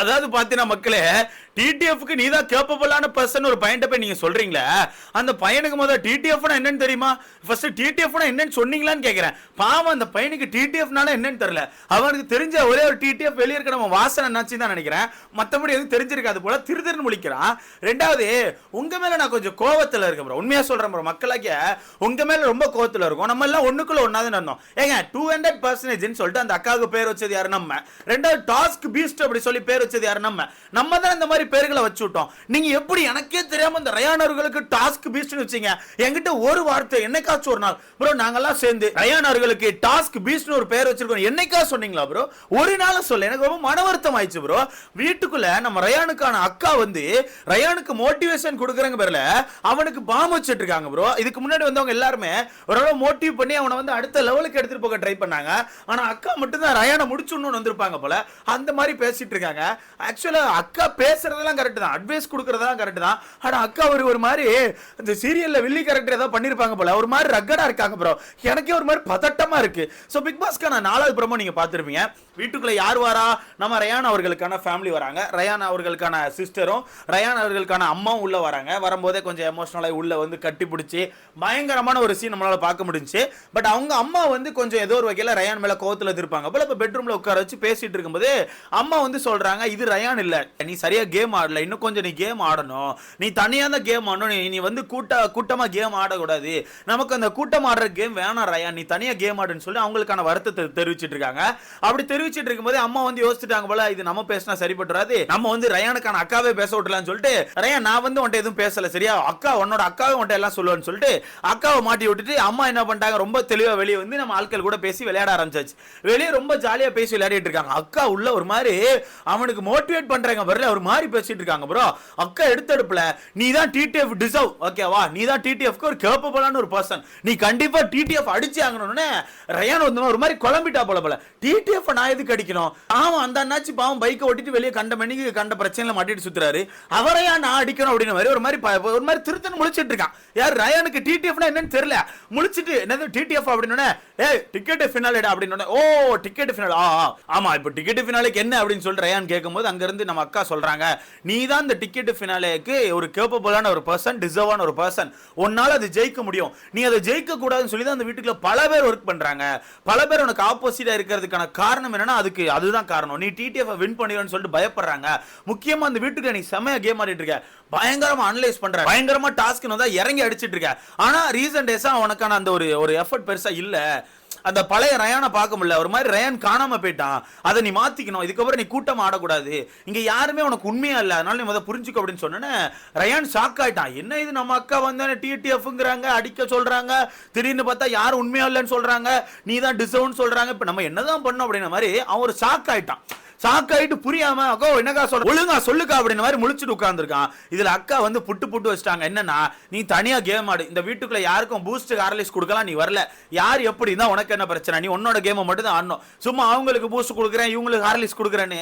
அதாவது பாத்தீங்கன்னா மக்களே டிடிஎஃப்க்கு நீ தான் கேப்பபிளான பர்சன் ஒரு பையன்ட்ட போய் நீங்க சொல்றீங்களே அந்த பையனுக்கு முதல்ல டிடிஎஃப்னா என்னன்னு தெரியுமா? ஃபர்ஸ்ட் டிடிஎஃப்னா என்னன்னு சொன்னீங்களான்னு கேக்குறேன். பாவம் அந்த பையனுக்கு டிடிஎஃப்னால என்னன்னு தெரியல. அவனுக்கு தெரிஞ்ச ஒரே ஒரு டிடிஎஃப் வெளியே இருக்க நம்ம வாசனை நினைச்சு தான் நினைக்கிறேன். மத்தபடி எதுவும் தெரிஞ்சிருக்காது போல. திரு திருன்னு முழிக்கிறான். ரெண்டாவது உங்க மேல நான் கொஞ்சம் கோவத்துல இருக்கேன் ப்ரோ உண்மையா சொல்றேன் ப்ரோ மக்களாக்க உங்க மேல ரொம்ப கோவத்துல இருக்கும். நம்ம எல்லாம் ஒண்ணுக்குள்ள ஒன்றாவது இருந்தோம். ஏங்க டூ ஹண்ட்ரட் பர்சன்டேஜ்னு சொல்லிட்டு அந்த அக்காவுக்கு பேர் வச்சது யாரு? நம்ம. ரெண்டாவது டாஸ்க் பீஸ்ட் அப்படி சொல்லி பேர் வச்சது யாரு? நம்ம. நம்ம தான் இந்த மாதிரி பேர்களை வச்சு விட்டோம் நீங்க எப்படி எனக்கே தெரியாம இந்த ரயானர்களுக்கு டாஸ்க் பீஸ்ட்னு வச்சீங்க? என்கிட்ட ஒரு வார்த்தை என்னைக்காச்சும் ஒரு நாள். ப்ரோ நாங்கெல்லாம் சேர்ந்து ரயானர்களுக்கு டாஸ்க் பீஸ்ட்னு ஒரு பேர் வச்சிருக்கோம். என்னைக்கா சொன்னீங்களா ப்ரோ ஒரு நாள் சொல்ல எனக்கு ரொம்ப மன வருத்தம் ஆயிடுச்சு ப்ரோ வீட்டுக்குள்ள நம்ம ரயானுக்கான அக்கா வந்து ரயானுக்கு மோட்டிவேஷன் கொடுக்குறங்க பேர்ல அவனுக்கு பாம் வச்சுட்டு இருக்காங்க ப்ரோ இதுக்கு முன்னாடி வந்தவங்க எல்லாருமே ஓரளவு மோட்டிவ் பண்ணி அவனை வந்து அடுத்த லெவலுக்கு எடுத்துட்டு போக ட்ரை பண்ணாங்க. ஆனா அக்கா மட்டும் தான் ரயானை முடிச்சுடணும்னு வந்திருப்பாங்க போல. அந்த மாதிரி பேசிட்டு இருக்காங்க. ஆக்சுவலாக அக்கா பேசுறதெல்லாம் கரெக்ட் தான். அட்வைஸ் கொடுக்கறதெல்லாம் கரெக்ட் தான். ஆனால் அக்கா ஒரு ஒரு மாதிரி இந்த சீரியலில் வில்லி கேரக்டர் ஏதாவது பண்ணியிருப்பாங்க போல. ஒரு மாதிரி ரக்கடாக இருக்காங்க ப்ரோ எனக்கே ஒரு மாதிரி பதட்டமாக இருக்கு. ஸோ பிக் பாஸ்க்கான நாலாவது ப்ரோமோ நீங்கள் பார்த்துருப்பீங்க. வீட்டுக்குள்ள யார் வரா? நம்ம ரயான் அவர்களுக்கான ஃபேமிலி வராங்க. ரயான் அவர்களுக்கான சிஸ்டரும் ரயான் அவர்களுக்கான அம்மாவும் உள்ள வராங்க. வரும்போதே கொஞ்சம் எமோஷனலாக உள்ளே வந்து கட்டி பிடிச்சி பயங்கரமான ஒரு சீன் நம்மளால் பார்க்க முடிஞ்சு பட் அவங்க அம்மா வந்து கொஞ்சம் ஏதோ ஒரு வகையில் ரயான் மேலே கோவத்தில் இருப்பாங்க போல இப்போ பெட்ரூமில் உட்கார வச்சு பேசிகிட்டு இருக்கும்போது அம்மா வந்து சொல்கிறாங்க இது ரயான் இல்லை. நீ சரியாக கேம் ஆடல. இன்னும் கொஞ்சம் நீ கேம் ஆடணும். நீ தனியா தான் கேம் ஆடணும். நீ- நீ வந்து கூட்ட கூட்டமா கேம் ஆடக்கூடாது. நமக்கு அந்த கூட்டம் ஆடுற கேம் வேணாம் ரயான். நீ தனியா கேம் ஆடுன்னு சொல்லி அவங்களுக்கான வருத்தத்தை தெரிவிச்சிட்டு இருக்காங்க. அப்படி தெரிவிச்சிட்டு இருக்கும்போது அம்மா வந்து யோசிச்சுட்டாங்க போல இது நம்ம பேசினா சரிபட்டுறாது நம்ம வந்து ரயானுக்கான அக்காவே பேச விட்டுலான்னு சொல்லிட்டு ரயான் நான் வந்து உன்ட்ட எதுவும் பேசல சரியா? அக்கா உன்னோட அக்காவே உன்ட்ட எல்லாம் சொல்லுவேன்னு சொல்லிட்டு அக்காவை மாட்டி விட்டுட்டு அம்மா என்ன பண்ணிட்டாங்க? ரொம்ப தெளிவா வெளியே வந்து நம்ம ஆட்கள் கூட பேசி விளையாட ஆரம்பிச்சாச்சு. வெளியே ரொம்ப ஜாலியா பேசி விளையாடிட்டு இருக்காங்க. அக்கா உள்ள ஒரு மாதிரி அவனுக்கு மோட்டிவேட் பண்றாங்க வரல ஒரு மாதிரி பேசிட்டு இருக்காங்க ப்ரோ அக்கா எடுத்தடுப்புல நீ தான் டிடிஎஃப் டிசர்வ் ஓகேவா நீ தான் டிடிஎஃப்க்கு ஒரு கேப்பபிளான ஒரு பர்சன் நீ கண்டிப்பா டிடிஎஃப் அடிச்சு ஆகணும்னு ரயான் வந்து ஒரு மாதிரி குழம்பிட்டா போல போல. டிடிஎஃப் நான் எதுக்கு அடிக்கணும்? ஆமா அந்த அண்ணாச்சி பாவம் பைக்கை ஓட்டிட்டு வெளியே கண்ட மணிக்கு கண்ட பிரச்சனையில மாட்டிட்டு சுத்துறாரு. அவரையா நான் அடிக்கணும் அப்படின்னு மாதிரி ஒரு மாதிரி ஒரு மாதிரி திருத்தன் முழிச்சிட்டு இருக்கான். யார் ரயானுக்கு டிடிஎஃப்னா என்னன்னு தெரியல. முழிச்சிட்டு என்னது டிடிஎஃப் அப்படின்னு ஏ டிக்கெட் ஃபினாலிடா அப்படின்னு ஓ டிக்கெட் ஃபினால் ஆ ஆமா இப்போ டிக்கெட் ஃபினாலுக்கு என்ன? அப்படின்னு சொல்லி ரயான் கேட்கும்போது இருக்கும்போது அங்கேருந்து நம்ம அக்கா சொல்றாங்க நீ தான் இந்த டிக்கெட் ஃபினாலேக்கு ஒரு கேப்பபிளான ஒரு பர்சன் டிசர்வான ஒரு பர்சன் உன்னால் அது ஜெயிக்க முடியும். நீ அதை ஜெயிக்க கூடாதுன்னு சொல்லி தான் அந்த வீட்டுக்குள்ள பல பேர் ஒர்க் பண்ணுறாங்க பல பேர் உனக்கு ஆப்போசிட்டாக இருக்கிறதுக்கான காரணம் என்னன்னா அதுக்கு அதுதான் காரணம். நீ டிடிஎஃப் வின் பண்ணிடுவேன்னு சொல்லிட்டு பயப்படுறாங்க. முக்கியமாக அந்த வீட்டுக்கு நீ செமையா கேம் ஆடிட்டு இருக்க. பயங்கரமாக அனலைஸ் பண்ணுற பயங்கரமாக டாஸ்க்னு தான் இறங்கி அடிச்சிட்டு இருக்க. ஆனால் ரீசன்ட் டேஸாக உனக்கான அந்த ஒரு ஒரு எஃபர்ட் பெருசாக இல்லை. அந்த பழைய ரயானை பார்க்க முடியல. ஒரு மாதிரி ரயான் காணாம போயிட்டான். அதை நீ மாத்திக்கணும். இதுக்கப்புறம் நீ கூட்டம் ஆடக்கூடாது. இங்க யாருமே உனக்கு உண்மையா இல்ல. அதனால நீ முத புரிஞ்சுக்க அப்படின்னு சொன்னேன்னு ரயான் ஷாக் ஆயிட்டான். என்ன இது நம்ம அக்கா வந்தானே டிடிஎஃப்ங்கிறாங்க அடிக்க சொல்றாங்க திடீர்னு பார்த்தா யாரும் உண்மையா இல்லைன்னு சொல்றாங்க நீ தான் டிசர்வ்னு சொல்றாங்க. இப்ப நம்ம என்னதான் பண்ணோம் அப்படின்ற மாதிரி அவன் ஒரு ஷாக் ஆயிட்டான். சாக்காயிட்டு புரியாம அக்கோ என்னக்கா சொல்ற? ஒழுங்கா சொல்லுக்கா அப்படின்னு மாதிரி முழிச்சிட்டு உட்காந்துருக்கான் இதுல அக்கா வந்து புட்டு புட்டு வச்சிட்டாங்க. என்னன்னா நீ தனியா கேம் ஆடு. இந்த வீட்டுக்குள்ள யாருக்கும் பூஸ்ட் ஹார்லிக்ஸ் கொடுக்கலாம் நீ வரல. யார் எப்படி இருந்தா உனக்கு என்ன பிரச்சனை? நீ உன்னோட கேமை மட்டும் தான் ஆடணும். சும்மா அவங்களுக்கு பூஸ்ட் கொடுக்குறேன் இவங்களுக்கு ஹார்லிக்ஸ் கொடுக்குறேன்னு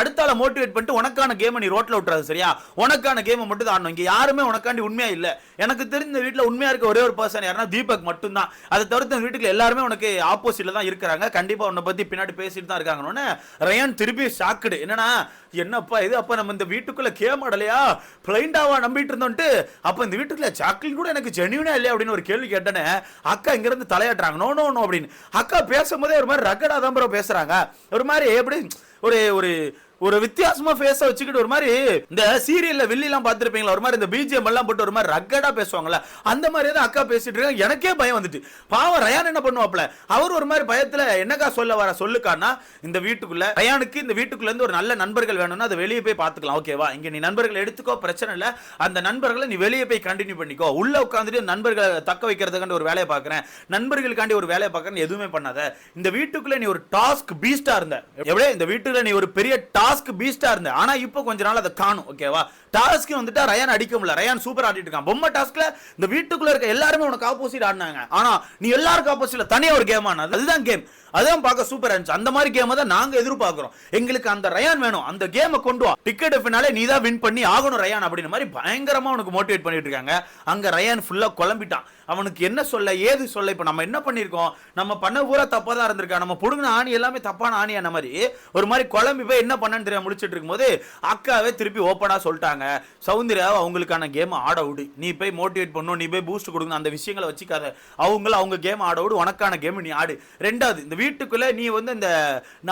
அடுத்தால மோட்டிவேட் பண்ணிட்டு உனக்கான கேமை நீ ரோட்ல விட்டுறாது சரியா? உனக்கான கேமை மட்டும் தான் ஆடணும். இங்க யாருமே உனக்காண்டி உண்மையா இல்ல. எனக்கு தெரிஞ்ச இந்த வீட்டுல உண்மையா இருக்க ஒரே ஒரு பர்சன் யாருன்னா தீபக் மட்டும்தான். அதை தவிர்த்து வீட்டுக்கு வீட்டுக்குள்ள எல்லாருமே உனக்கு ஆப்போசிட்ல தான் இருக்கிறாங்க. கண்டிப்பா உன்னை பத்தி பின்னாடி பேசிட்டு தான் இருக்காங்கன்னு ரயான் திருப்பி ஷாக்குடு என்னன்னா என்னப்பா இது? அப்போ நம்ம இந்த வீட்டுக்குள்ள கேம் மாடலையா? பிளைண்டாவா நம்பிட்டு இருந்தோன்ட்டு அப்போ இந்த வீட்டுக்குள்ள சாக்லேட் கூட எனக்கு ஜென்யூனா இல்லையா? அப்படின்னு ஒரு கேள்வி கேட்டேனே அக்கா இங்கேருந்து தலையாட்டுறாங்க. நோ நோ நோ அப்படின்னு. அக்கா பேசும்போதே ஒரு மாதிரி ரகடா தான் பேசுறாங்க. ஒரு மாதிரி எப்படி ஒரு ஒரு ஒரு வித்தியாசமா ஃபேஸ வச்சுக்கிட்டு ஒரு மாதிரி இந்த சீரியல்ல வில்லிலாம் பார்த்திருப்பீங்களா? ஒரு மாதிரி இந்த பிஜிஎம் எல்லாம் போட்டு ஒரு மாதிரி ரக்கடா பேசுவாங்கல்ல? அந்த மாதிரி தான் அக்கா பேசிட்டு இருக்காங்க. எனக்கே பயம் வந்துட்டு. பாவம் ரயான் என்ன பண்ணுவாப்ல அவர் ஒரு மாதிரி பயத்துல என்னக்கா சொல்ல வர சொல்லுக்கான்னா இந்த வீட்டுக்குள்ள ரயானுக்கு இந்த வீட்டுக்குள்ள இருந்து ஒரு நல்ல நண்பர்கள் வேணும்னா அதை வெளியே போய் பார்த்துக்கலாம். ஓகேவா இங்க நீ நண்பர்கள் எடுத்துக்கோ பிரச்சனை இல்ல. அந்த நண்பர்களை நீ வெளியே போய் கண்டினியூ பண்ணிக்கோ. உள்ள உட்காந்துட்டு நண்பர்களை தக்க வைக்கிறதுக்காண்டி ஒரு வேலையை பாக்குறேன் நண்பர்களுக்காண்டி ஒரு வேலையை பாக்குறேன் எதுவுமே பண்ணாத. இந்த வீட்டுக்குள்ள நீ ஒரு டாஸ்க் பீஸ்டா இருந்த. எப்படியே இந்த வீட்டுக்குள்ள நீ ஒரு பெரிய டாஸ்க் பீஸ்டா இருந்த ஆனா இப்போ கொஞ்ச நாள் அதை காணும் ஓகேவா டாஸ்க் வந்துட்டு ரயான் அடிக்க முடியல ரயான் சூப்பர் ஆடிட்டு இருக்கான். பொம்மை டாஸ்க்ல இந்த வீட்டுக்குள்ள இருக்க எல்லாருமே உனக்கு ஆப்போசிட் ஆடினாங்க. ஆனா நீ எல்லாருக்கும் ஆப்போசிட்ல தனியா ஒரு கேம் ஆனது அதுதான் கேம் அதான் பார்க்க சூப்பர் இருந்துச்சு. அந்த மாதிரி கேமை தான் நாங்க எதிர்பார்க்கிறோம். எங்களுக்கு அந்த ரயான் வேணும். அந்த கேமை கொண்டு வா. டிக்கெட் ஃபினாலே நீ தான் வின் பண்ணி ஆகணும் ரயான் அப்படின்ற மாதிரி பயங்கரமா உனக்கு மோட்டிவேட் பண்ணிட்டு இருக்காங்க. அங்க ரயான் ஃபுல்லா குழம்பிட்டான். அவனுக்கு என்ன சொல்ல ஏது சொல்ல இப்போ நம்ம என்ன பண்ணியிருக்கோம்? நம்ம பண்ண பூரா தப்பா தான் இருந்திருக்கா? நம்ம புடுங்கின ஆணி எல்லாமே தப்பான ஆணி அந்த மாதிரி? ஒரு மாதிரி குழம்பி போய் என்ன பண்ணன்னு தெரியாம முடிச்சிட்டு இருக்கும்போது அக்காவே திருப்பி ஓப்பனா சொல்லிட்டாங்க. சௌந்தர்யா அவங்களுக்கான கேம் ஆட விடு. நீ போய் மோட்டிவேட் பண்ணும் நீ போய் பூஸ்ட் கொடுக்கணும். அந்த விஷயங்களை வச்சுக்காத. அவங்கள அவங்க கேம் ஆட விடு. உனக்கான கேம் நீ ஆடு. ரெண்டாவது இந்த வீட்டுக்குள்ள நீ வந்து இந்த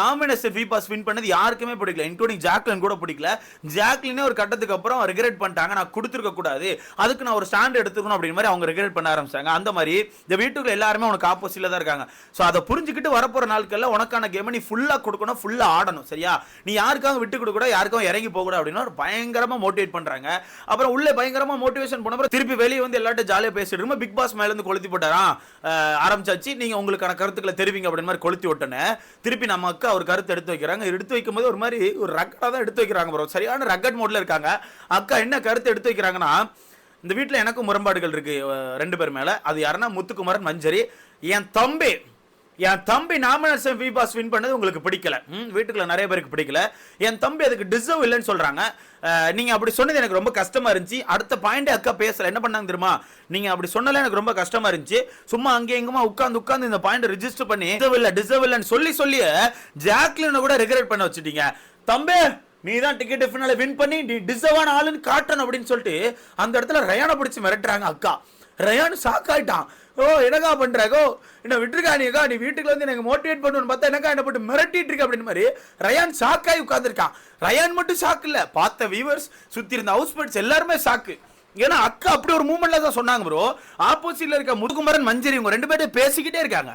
நாமினேஷன் ஃபீ பாஸ் வின் பண்ணது யாருக்குமே பிடிக்கல இன்க்ளூடிங் ஜாக்லின் கூட பிடிக்கல. ஜாக்லினே ஒரு கட்டத்துக்கு அப்புறம் ரிகரெட் பண்ணிட்டாங்க. நான் கொடுத்துருக்க கூடாது. அதுக்கு நான் ஒரு ஸ்டாண்ட் எடுத்துக்கணும் அப்படின்ற மாதிரி அவங்க ரிகரெட் பண்ண ஆரம்பிச்சாங்க. அந்த மாதிரி இந்த வீட்டுக்குள்ள எல்லாருமே உனக்கு ஆப்போசிட்ல தான் இருக்காங்க. ஸோ அதை புரிஞ்சுக்கிட்டு வரப்போற நாட்கள்ல உனக்கான கேமை நீ ஃபுல்லா கொடுக்கணும் ஃபுல்லா ஆடணும் சரியா? நீ யாருக்காக விட்டு கொடுக்கூட யாருக்கும் இறங்கி போக கூட அப்படின்னு பயங்கரமா மோட்டிவேட் பண்றாங்க. அப்புறம் உள்ளே பயங்கரமா மோட்டிவேஷன் பண்ண திருப்பி வெளியே வந்து எல்லார்ட்டும் ஜாலியாக பேசிட்டு இருக்கும் பிக் பாஸ் மேல இருந்து கொளுத்தி போட்டாராம். ஆரம்பிச்சாச்சு. நீங்க உங்களுக்கான கருத்துக்களை தெரிவிங்க அப்படின்னு மாதிரி கொளுத்தி விட்டனே திருப்பி நம்ம அக்கா ஒரு கருத்து எடுத்து வைக்கிறாங்க. எடுத்து வைக்கும் போது ஒரு மாதிரி ஒரு ரக்கடாக தான் எடுத்து வைக்கிறாங்க ப்ரோ சரியான ரக்கட் மோட்ல இருக்காங்க. அக்கா என்ன கருத்து எடுத்து வைக்கிறாங்கன்னா இந்த வீட்டில் எனக்கும் முரண்பாடுகள் இருக்கு ரெண்டு பேர் மேல. அது யாருன்னா முத்துக்குமரன் மஞ்சரி. என் தம்பி என் தம்பி நாமினேஷன் வி பாஸ் வின் பண்ணது உங்களுக்கு பிடிக்கல. ம், வீட்டுக்குள்ள நிறைய பேருக்கு பிடிக்கல. என் தம்பி அதுக்கு டிசர்வ் இல்லைன்னு சொல்றாங்க. நீங்க அப்படி சொன்னது எனக்கு ரொம்ப கஷ்டமா இருந்துச்சு. அடுத்த பாயிண்டே அக்கா பேசல. என்ன பண்ணாங்க தெரியுமா? நீங்க அப்படி சொன்னல எனக்கு ரொம்ப கஷ்டமா இருந்துச்சு. சும்மா அங்கே எங்குமா உட்காந்து உட்காந்து இந்த பாயிண்ட் ரிஜிஸ்டர் பண்ணி டிசர்வ் இல்ல டிசர்வ் இல்லைன்னு சொல்லி சொல்லி ஜாக்லினை கூட ரெகுலேட் பண்ண வச்சுட்டீங்க. தம்பி நீ தான் டிக்கெட் ஃபினால வின் பண்ணி நீ டிசர்வான ஆளுன்னு காட்டணும் அப்படின்னு சொல்லிட்டு அந்த இடத்துல ரயானை பிடிச்சி மிரட்டுறாங்க அக்கா. ரயான் ஷாக் ஓ என்னக்கா பண்ணுறாக்கோ என்ன விட்டுருக்கா நீக்கா நீ வீட்டுக்கு வந்து எனக்கு மோட்டிவேட் பண்ணுன்னு பார்த்தா என்னக்கா என்ன போட்டு மிரட்டிட்டு இருக்க அப்படின்னு மாதிரி ரயான் ஷாக் ஆகி உட்காந்துருக்கான் ரயான் மட்டும் ஷாக் இல்லை. பார்த்த வியூவர்ஸ் சுற்றி இருந்த ஹவுஸ் மேட்ஸ் எல்லாருமே ஷாக்கு ஏன்னா அக்கா அப்படி ஒரு மூமெண்ட்ல தான் சொன்னாங்க ப்ரோ ஆப்போசிட்ல இருக்க முதுகுமரன் மஞ்சரி இவங்க ரெண்டு பேரும் பேசிக்கிட்டே இருக்காங்க.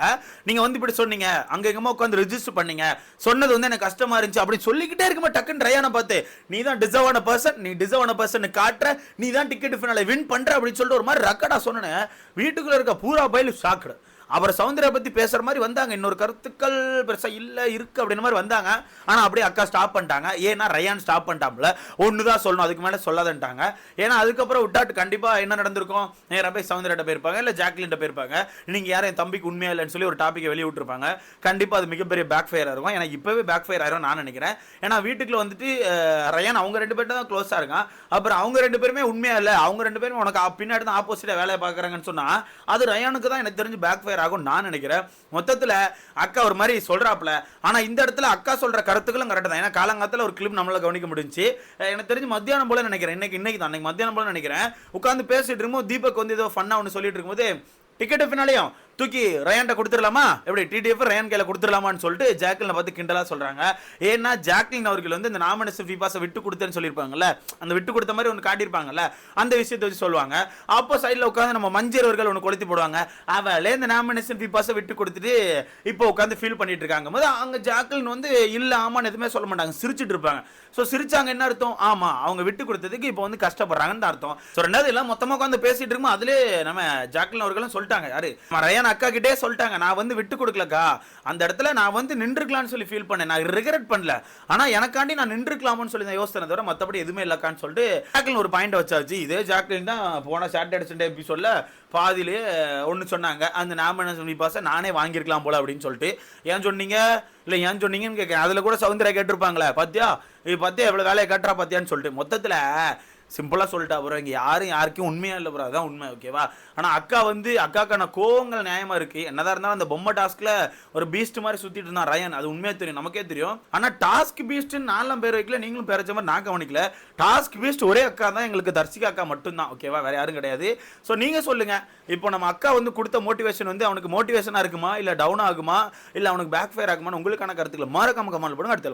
நீங்க வந்து இப்படி சொன்னீங்க அங்க எங்கமா உட்காந்து ரெஜிஸ்டர் பண்ணீங்க. சொன்னது வந்து எனக்கு கஷ்டமா இருந்துச்சு. அப்படி சொல்லிக்கிட்டே இருக்கும்போது டக்குன்னு ட்ரையான பார்த்து நீ தான் டிசர்வ் ஆன பர்சன் நீ டிசர்வ் ஆன பர்சன் காட்டுற. நீ தான் டிக்கெட் ஃபினால வின் பண்ற. அப்படின்னு சொல்லிட்டு ஒரு மாதிரி ரக்கடா சொன்னேன். வீட்டுக்குள்ள இருக்க பூரா பயிலு ஷாக்குடு அப்புறம் சௌந்தர்யா பத்தி பேசுற மாதிரி வந்தாங்க. இன்னொரு கருத்துக்கள் பெருசா இல்ல இருக்கு அப்படின்ற மாதிரி வந்தாங்க. ஆனா அப்படியே அக்கா ஸ்டாப் பண்ணிட்டாங்க. ஏன்னா ரயான் ஸ்டாப் பண்ணிட்டாப்ல ஒன்று தான் சொல்லணும். அதுக்கு மேல சொல்லாதன்ட்டாங்க. ஏன்னா அதுக்கப்புறம் விட்டாட்டு கண்டிப்பா என்ன நடந்திருக்கும்? நேராக போய் சௌந்தர்யாட்ட போயிருப்பாங்க இல்ல ஜாக்லின்ட்ட போயிருப்பாங்க. நீங்க யாரும் என் தம்பிக்கு உண்மையா இல்லைன்னு சொல்லி ஒரு டாப்பிக்கை வெளியே விட்டுருப்பாங்க. கண்டிப்பா அது மிகப்பெரிய பேக் ஃபயர் இருக்கும். ஏன்னா இப்பவே பேக் ஃபயர் ஆயிரும் நான் நினைக்கிறேன். ஏன்னா வீட்டுக்குள்ள வந்துட்டு ரயான் அவங்க ரெண்டு பேர்ட்ட தான் க்ளோஸா இருக்கான். அப்புறம் அவங்க ரெண்டு பேருமே உண்மையா இல்ல. அவங்க ரெண்டு பேருமே உனக்கு பின்னாடி தான் ஆப்போசிட்டா வேலையை பாக்குறாங்கன்னு சொன்னா அது ரயானுக்கு தான் எனக்கு தெரிஞ்சு பேக் ஃபயர் ஆகும் நான் நினைக்கிறேன். மொத்தத்துல அக்கா ஒரு மாதிரி சொல்கிறாப்புல ஆனா இந்த இடத்துல அக்கா சொல்ற கருத்துக்களும் கரெக்டாக தான். ஏன்னா காலங்காலத்தில் ஒரு கிளிப் நம்மளால கவனிக்க முடிஞ்சு எனக்கு தெரிஞ்சு மத்தியானம் போல நினைக்கிறேன். இன்னைக்கு இன்னைக்கு தான். அன்னைக்கு மத்தியானம் போல நினைக்கிறேன். உட்காந்து பேசிட்டு இருக்கும்போது தீபக் வந்து ஏதோ ஃபன்னாக ஒன்று சொல்லிட்டு இருக்கும்போது டிக்கெட் பின்னாலேயும் தூக்கி ரயான்ட்ட கொடுத்துடலாமா? எப்படி டிடிஎஃப் ரயான் கையில கொடுத்துடலாமான்னு சொல்லிட்டு ஜாக்லினை பார்த்து கிண்டலா சொல்றாங்க. ஏன்னா ஜாக்லின் அவர்கள் வந்து இந்த நாமினேஷன் ஃபீபாஸை விட்டு கொடுத்தேன்னு சொல்லியிருப்பாங்கல்ல அந்த விட்டு கொடுத்த மாதிரி ஒன்று காட்டியிருப்பாங்கல்ல அந்த விஷயத்தை வச்சு சொல்லுவாங்க. அப்போ சைடில் உட்காந்து நம்ம மஞ்சள் அவர்கள் ஒன்று கொளுத்தி போடுவாங்க. அவளே இந்த நாமினேஷன் ஃபீபாஸை விட்டு கொடுத்துட்டு இப்போ உட்காந்து ஃபீல் பண்ணிட்டு இருக்காங்க. போது அங்கே ஜாக்லின் வந்து இல்லை ஆமான்னு எதுவுமே சொல்ல மாட்டாங்க. சிரிச்சுட்டு இருப்பாங்க. ஸோ சிரிச்சாங்க என்ன அர்த்தம்? ஆமாம் அவங்க விட்டு கொடுத்ததுக்கு இப்போ வந்து கஷ்டப்படுறாங்கன்னு அர்த்தம். ஸோ ரெண்டாவது எல்லாம் மொத்தமாக உட்காந்து பேசிட்டு இருக்கும்போது அதுலேயே நம்ம ஜாக்லின் அவர்களும் சொல்லிட்டாங்க. யாரு? ரயான் நான் அக்கா கிட்டே சொல்லிட்டாங்க. நான் வந்து விட்டு கொடுக்கலக்கா. அந்த இடத்துல நான் வந்து நின்றுக்கலாம்னு சொல்லி ஃபீல் பண்ணேன். நான் ரிகரெட் பண்ணல. ஆனால் எனக்காண்டி நான் நின்றுக்கலாம்னு சொல்லி நான் யோசனை தவிர மற்றபடி எதுவுமே இல்லக்கான்னு சொல்லிட்டு ஜாக்லின் ஒரு பாயிண்ட் வச்சாச்சு. இதே ஜாக்லின் தான் போன சாட்டர்டே சண்டே சொல்ல பாதியிலே ஒன்று சொன்னாங்க. அந்த நாம என்ன சொல்லி பாச நானே வாங்கியிருக்கலாம் போல அப்படின்னு சொல்லிட்டு. ஏன் சொன்னீங்க? இல்லை ஏன் சொன்னீங்கன்னு கேட்குறேன். அதில் கூட சவுந்தரா கேட்டிருப்பாங்களே. பாத்தியா? இது பாத்தியா எவ்வளோ வேலையை கட்டுறா பாத்தியான்னு சொல்லிட்டு. மொத்தத்தில் சிம்பிளாக சொல்லிட்டா ப்ரோ இங்கே யாரும் யாருக்கும் உண்மையாக இல்லை ப்ரோ அதான் உண்மை ஓகேவா ஆனால் அக்கா வந்து அக்காக்கான கோவங்கள் நியாயமாக இருக்குது என்னதான் இருந்தாலும் அந்த பொம்மை டாஸ்கில் ஒரு பீஸ்ட் மாதிரி சுற்றிட்டு இருந்தான் ரயன் அது உண்மையாக தெரியும் நமக்கே தெரியும். ஆனால் டாஸ்க் பீஸ்ட்டுன்னு நாலாம் பேர் வைக்கல நீங்களும் பேரச்ச மாதிரி நான் கவனிக்கல. டாஸ்க் பீஸ்ட் ஒரே அக்கா தான் எங்களுக்கு தர்சிகா அக்கா மட்டும்தான் ஓகேவா வேறு யாரும் கிடையாது. ஸோ நீங்கள் சொல்லுங்கள் இப்போ நம்ம அக்கா வந்து கொடுத்த மோட்டிவேஷன் வந்து அவனுக்கு மோட்டிவேஷனாக இருக்குமா? இல்லை டவுன் ஆகுமா? இல்லை அவனுக்கு பேக் ஃபயர் ஆகுமா உங்களுக்கான கருத்துக்களை மறக்காம கமெண்ட் பண்ணுங்க அடுத்த